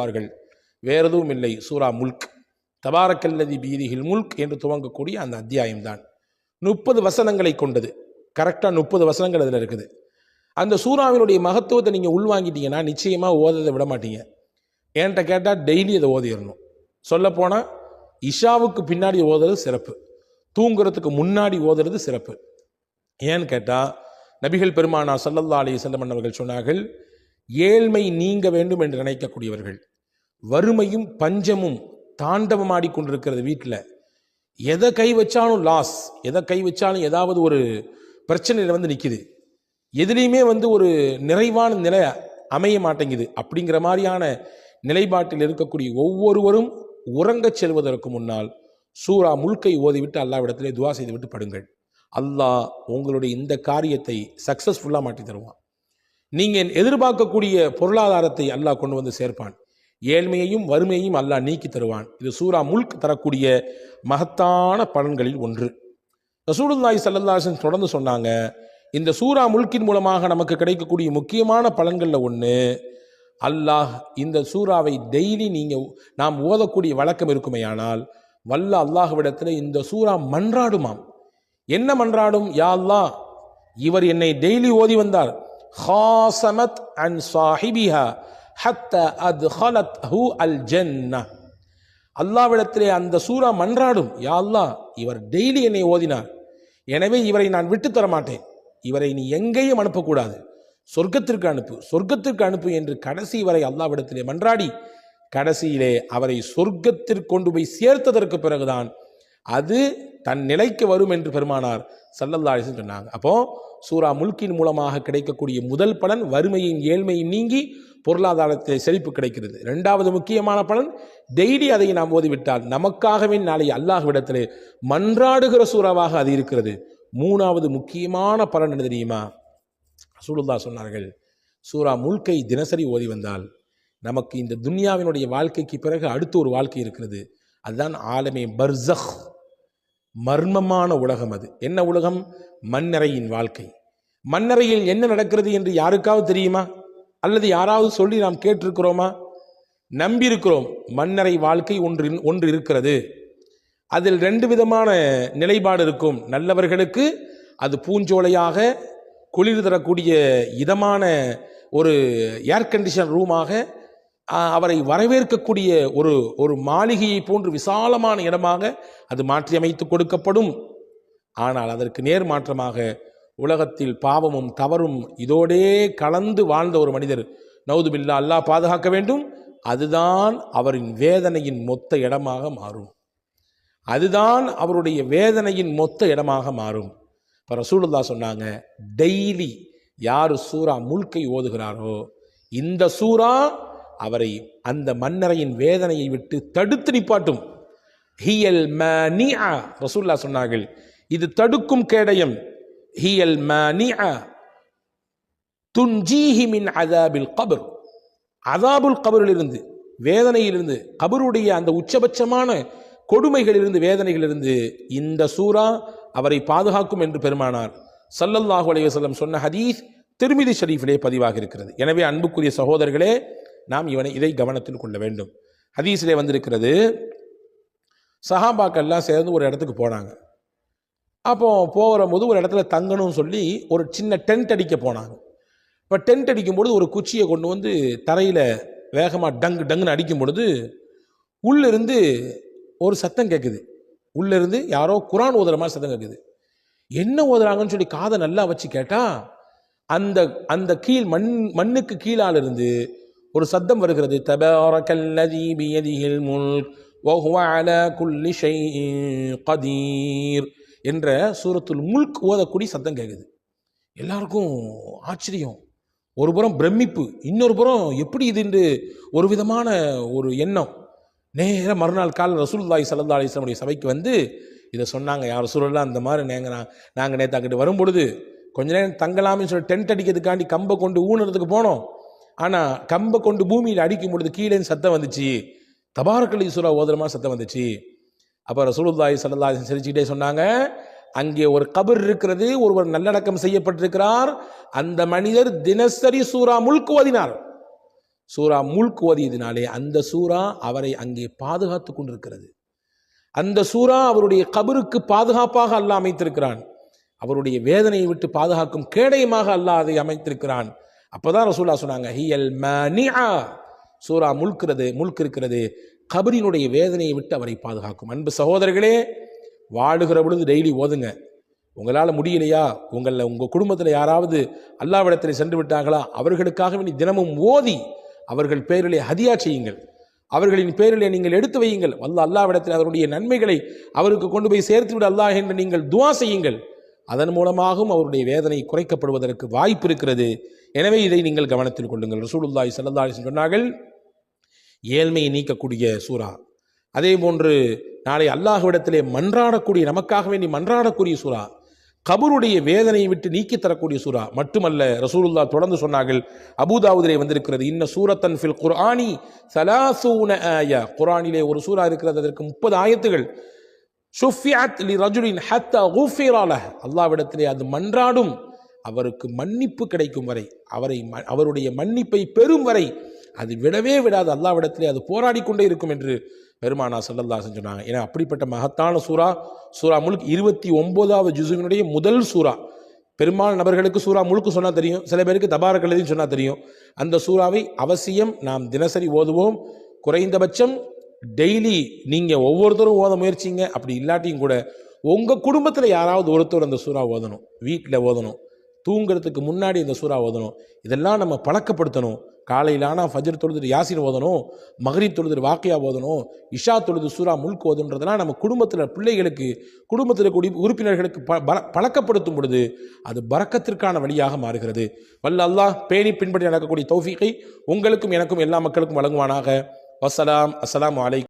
அவர்கள் வேற எதுவும் இல்லை. சூரா முல்க். தபாரக்கல்லதி பீதிகில் முல்க் என்று துவங்கக்கூடிய அந்த அத்தியாயம்தான். முப்பது வசனங்களை கொண்டது. கரெக்டாக முப்பது வசனங்கள் அதில் இருக்குது. அந்த சூறாவினுடைய மகத்துவத்தை நீங்கள் உள்வாங்கிட்டீங்கன்னா நிச்சயமாக ஓததை விட மாட்டீங்க. என்கிட்ட கேட்டால் டெய்லி அதை ஓதிடணும் சொல்லப்போனால் இஷாவுக்கு பின்னாடி ஓதுறது சிறப்பு. தூங்குறதுக்கு முன்னாடி ஓதுறது சிறப்பு. ஏன்னு கேட்டால் நபிகள் பெருமானா சல்லல்லா அலி செல்லமன் அவர்கள் சொன்னார்கள் ஏழ்மை நீங்க வேண்டும் என்று நினைக்கக்கூடியவர்கள். வறுமையும் பஞ்சமும் தாண்டவமாடி கொண்டிருக்கிறது வீட்டில். எதை கை வச்சாலும் லாஸ் எதை கை வச்சாலும் ஏதாவது ஒரு பிரச்சனையில் வந்து நிற்கிது எதுலேயுமே வந்து ஒரு நிறைவான நிலை அமைய மாட்டேங்குது. அப்படிங்கிற மாதிரியான நிலைப்பாட்டில் இருக்கக்கூடிய ஒவ்வொருவரும் உறங்கச் செல்வதற்கு முன்னால் சூரா முல்கை ஓதிவிட்டு அல்லாவிடத்திலே துவா செய்துவிட்டு படுங்கள். அல்லாஹ் உங்களுடைய இந்த காரியத்தை சக்ஸஸ்ஃபுல்லாக மாற்றி தருவான் நீங்கள் எதிர்பார்க்கக்கூடிய பொருளாதாரத்தை அல்லாஹ் கொண்டு வந்து சேர்ப்பான். ஏழ்மையையும் வறுமையையும் அல்லாஹ் நீக்கி தருவான். இது சூரா முல்க் தரக்கூடிய மகத்தான பலன்களில் ஒன்று. ரசூலுல்லாய் சல்லல்லாசன் தொடர்ந்து சொன்னாங்க இந்த சூரா முல்கின் மூலமாக நமக்கு கிடைக்கக்கூடிய முக்கியமான பலன்களில் ஒன்று அல்லாஹ் இந்த சூறாவை டெய்லி நீங்கள் நாம் ஓதக்கூடிய வழக்கம் இருக்குமேயானால் வல்ல அல்லாஹ்விடத்தில் இந்த சூறா மன்றாடுமாம். என்ன மன்றாடும்? யா அல்லாஹ் இவர் என்னை டெய்லி ஓதி வந்தார். ஹாசமத் அண்ட் சாஹிபிஹா. ஹத்த அத் ஹலத் ஹூ அல் ஜென்ன. அல்லாவிடத்திலே அந்த சூரா மன்றாடும். யா அல்லாஹ் இவர் டெய்லி என்னை ஓதினார். எனவே இவரை நான் விட்டு தர மாட்டேன். இவரை நீ எங்கேயும் அனுப்பக்கூடாது. சொர்க்கத்திற்கு அனுப்பு சொர்க்கத்திற்கு அனுப்பு என்று கடைசி வரை அல்லாவிடத்திலே மன்றாடி கடைசியிலே அவரை சொர்க்கத்திற்கு கொண்டு போய் சேர்த்ததற்கு பிறகுதான் அது தன் நிலைக்கு வரும் என்று பெருமானார் சல்லல்லா சொன்னாங்க. அப்போ சூரா முல்கின் மூலமாக கிடைக்கக்கூடிய முதல் பலன் வறுமையின் ஏழ்மையும் நீங்கி பொருளாதாரத்தை செழிப்பு கிடைக்கிறது. இரண்டாவது முக்கியமான பலன் டெய்லி அதை நாம் ஓதிவிட்டால் நமக்காகவே நாளை அல்லாஹ்விடத்திலே மன்றாடுகிற சூறாவாக அது இருக்கிறது. மூணாவது முக்கியமான பலன் என்ன தெரியுமா? சூலுல்லா சொன்னார்கள் சூரா முல்கை தினசரி ஓதி வந்தால் நமக்கு இந்த துன்யாவினுடைய வாழ்க்கைக்கு பிறகு அடுத்து ஒரு வாழ்க்கை இருக்கிறது. அதுதான் ஆலமே பர்சஹ். மர்மமான உலகம் அது. என்ன உலகம்? மண்ணறையின் வாழ்க்கை. மண்ணறையில் என்ன நடக்கிறது என்று யாருக்காவது தெரியுமா? அல்லது யாராவது சொல்லி நாம் கேட்டிருக்கிறோமா? நம்பியிருக்கிறோம் மண்ணறை வாழ்க்கை ஒன்று ஒன்று இருக்கிறது. அதில் ரெண்டு விதமான நிலைப்பாடு இருக்கும். நல்லவர்களுக்கு அது பூஞ்சோலையாக குளிர் தரக்கூடிய இதமான ஒரு ஏர் கண்டிஷன் ரூமாக அவரை வரவேற்கக்கூடிய ஒரு ஒரு மாளிகையை போன்று விசாலமான இடமாக அது மாற்றியமைத்து கொடுக்கப்படும். ஆனால் அதற்கு நேர் மாற்றமாக உலகத்தில் பாவமும் தவறும் இதோடே கலந்து வாழ்ந்த ஒரு மனிதர் நவுதுபில்லா அல்லாஹ் பாதுகாக்க வேண்டும். அதுதான் அவரின் வேதனையின் மொத்த இடமாக மாறும். அதுதான் அவருடைய வேதனையின் மொத்த இடமாக மாறும். இப்போ ரசூலுல்லா சொன்னாங்க டெய்லி யார் சூரா முல்கை ஓதுகிறாரோ இந்த சூரா அவரை அந்த மன்னரையின் வேதனையை விட்டு தடுத்து நிப்பாட்டும். ஹியல் மனிஅ ரசூல்லா சொன்னார்கள். இது தடுக்கும் கேடயம். ஹியல் மனிஅ துன்ஜீஹி மின் அதாபில் கபர். அதாபுல் கபரிலிருந்து வேதனையிலிருந்து கபருடைய அந்த உச்சபட்சமான கொடுமைகளிலிருந்து வேதனைகளிலிருந்து இந்த சூரா அவரை பாதுகாக்கும் என்று பெருமானார். சல்லல்லாஹு அலைஹி சொன்ன ஹதீஸ் திருமிதி ஷரீஃபிலே பதிவாக இருக்கிறது. எனவே அன்புக்குரிய சகோதரர்களே நாம் இவனை இதை கவனத்தில் கொள்ள வேண்டும். ஹதீஸிலே வந்திருக்கிறது சஹாபாக்கள்லாம் சேர்ந்து ஒரு இடத்துக்கு போனாங்க. அப்போ போகிறபோது ஒரு இடத்துல தங்கணும்னு சொல்லி ஒரு சின்ன டென்ட் அடிக்க போனாங்க. இப்போ டென்ட் அடிக்கும்பொழுது ஒரு குச்சியை கொண்டு வந்து தரையில் வேகமாக டங்கு டங்குன்னு அடிக்கும் பொழுது உள்ளிருந்து ஒரு சத்தம் கேட்குது. உள்ளிருந்து யாரோ குரான் ஓதுற மாதிரி சத்தம் கேட்குது. என்ன ஓதுறாங்கன்னு சொல்லி காதை நல்லா வச்சு கேட்டால் அந்த அந்த கீழ் மண் மண்ணுக்கு கீழால் இருந்து ஒரு சத்தம் வருகிறது. தபாரகல்லதி பியதிஹில் முல்க் வஹுவ அல குல்லி ஷைஇன் கதீர் என்ற சூரத்துல் முல்க் ஓதக்கூடிய சத்தம் கேட்குது. எல்லாருக்கும் ஆச்சரியம். ஒரு புறம் பிரமிப்பு இன்னொரு புறம் எப்படி இது என்று ஒரு விதமான ஒரு எண்ணம். நேர மறுநாள் கால ரசூல்லாய் ஸல்லல்லாஹு அலிஸ்லாமுடைய சபைக்கு வந்து இதை சொன்னாங்க யார் ரசூலுல்லாஹ் அந்த மாதிரி நாங்கள் நாங்கள் நேற்று அங்கிட்டு வரும்பொழுது கொஞ்ச நேரம் தங்கலாம்னு சொல்லி டென்ட் அடிக்கிறதுக்காண்டி கம்பை கொண்டு ஊனுறதுக்கு போனோம். ஆனால் கம்பை கொண்டு பூமியில் அடிக்கும் பொழுது கீழே சத்தம் வந்துச்சு. தபாரக்கலி ஈஸ்வரா ஓதரமா சத்தம் வந்துச்சு. அப்போ ரசூலுல்லாஹி சல்லா சிரிச்சுக்கிட்டே சொன்னாங்க அங்கே ஒரு கபர் இருக்கிறது ஒருவர் நல்லடக்கம் செய்யப்பட்டிருக்கிறார். அந்த மனிதர் தினசரி சூரா முழுக்கு ஓதினார். சூரா முழுக்கு ஓதியதினாலே அந்த சூரா அவரை அங்கே பாதுகாத்து கொண்டிருக்கிறது. அந்த சூரா அவருடைய கபருக்கு பாதுகாப்பாக அல்லாஹ் அமைத்திருக்கிறான். அவருடைய வேதனையை விட்டு பாதுகாக்கும் கேடயமாக அல்லாஹ் அதை அமைத்திருக்கிறான். அப்பதான் ரசூல்லா சொன்னாங்க ஹியல் மனிஆ. சூரா முல்கிறது முல்க் இருக்கிறது. கபரினுடைய வேதனையை விட்டு அவரை பாதுகாக்கும். அன்பு சகோதரர்களே வாழுகிற பொழுது டெய்லி ஓதுங்க. உங்களால் முடியலையா? உங்களில் உங்கள் குடும்பத்தில் யாராவது அல்லாவிடத்தில் சென்று விட்டாங்களா அவர்களுக்காக வேண்டி தினமும் ஓதி அவர்கள் பேரிலே ஹதியா செய்யுங்கள். அவர்களின் பேரிலே நீங்கள் எடுத்து வையுங்கள். வல்ல அல்லாவிடத்தில் அவருடைய நன்மைகளை அவருக்கு கொண்டு போய் சேர்த்து விட அல்லாஹ் என்று நீங்கள் துவா செய்யுங்கள். அதன் மூலமாகவும் அவருடைய வேதனை குறைக்கப்படுவதற்கு வாய்ப்பு இருக்கிறது. எனவே இதை நீங்கள் கவனத்தில் கொள்ளுங்கள். ரசூலுல்லாய் ஸல்லல்லாஹு சொன்னார்கள் ஏழ்மையை நீக்கக்கூடிய சூரா அதே போன்று நாளை அல்லாஹ்விடத்திலே மன்றாடக்கூடிய நமக்காக வேண்டி மன்றாடக்கூடிய சூரா கபருடைய வேதனையை விட்டு நீக்கி தரக்கூடிய சூரா மட்டுமல்ல ரசூலுல்லா தொடர்ந்து சொன்னார்கள் அபுதாவுதிலே வந்திருக்கிறது இன்ன சூரத்தன் ஃபில் குர்ஆனி சலாசூன ஆயா. குரானிலே ஒரு சூரா இருக்கிறது அதற்கு முப்பது ஆயத்துகள். ஷுஃபியாத் லி ரஜுலின் ஹத்த ஊஃபிராலஹ் அல்லாவிடத்திலே அது மன்றாடும். அவருக்கு மன்னிப்பு கிடைக்கும் வரை அவரை ம- அவருடைய மன்னிப்பை பெறும் வரை அது விடவே விடாது. அல்லாவிடத்திலே அது போராடி கொண்டே இருக்கும் என்று பெருமானா ஸல்லல்லாஹு சொன்னாங்க. ஏன்னா அப்படிப்பட்ட மகத்தான சூரா சூரா முழுக் இருபத்தி ஒன்பதாவது ஜுசுவினுடைய முதல் சூரா பெரும்பாலான நபர்களுக்கு சூரா முழுக்கு சொன்னால் தெரியும். சில பேருக்கு தபாரக் எழுதின்னு சொன்னால் தெரியும். அந்த சூறாவை அவசியம் நாம் தினசரி ஓதுவோம். குறைந்தபட்சம் டெய்லி நீங்கள் ஒவ்வொருத்தரும் ஓத முயற்சிங்க. அப்படி இல்லாட்டியும் கூட உங்கள் குடும்பத்தில் யாராவது ஒருத்தர் அந்த சூறா ஓதணும். வீட்டில் ஓதணும். தூங்குறதுக்கு முன்னாடி இந்த சூறா ஓதணும். இதெல்லாம் நம்ம பழக்கப்படுத்தணும். காலையில் ஆனால் ஃபஜர் தொழுது யாசின் ஓதணும். மகரிப் தொழுது வாக்கியா ஓதணும். இஷா தொழுது சூறா முல்க் ஓதுன்றதெல்லாம் நம்ம குடும்பத்தில் பிள்ளைகளுக்கு குடும்பத்தில் கூடிய உறுப்பினர்களுக்கு ப பழக்கப்படுத்தும் பொழுது அது பறக்கத்திற்கான வழியாக மாறுகிறது. வல்ல அல்லாஹ் பேணி பின்பற்றி நடக்கக்கூடிய தௌஃபீகை உங்களுக்கும் எனக்கும் எல்லா மக்களுக்கும் வழங்குவானாக. والسلام السلام عليكم.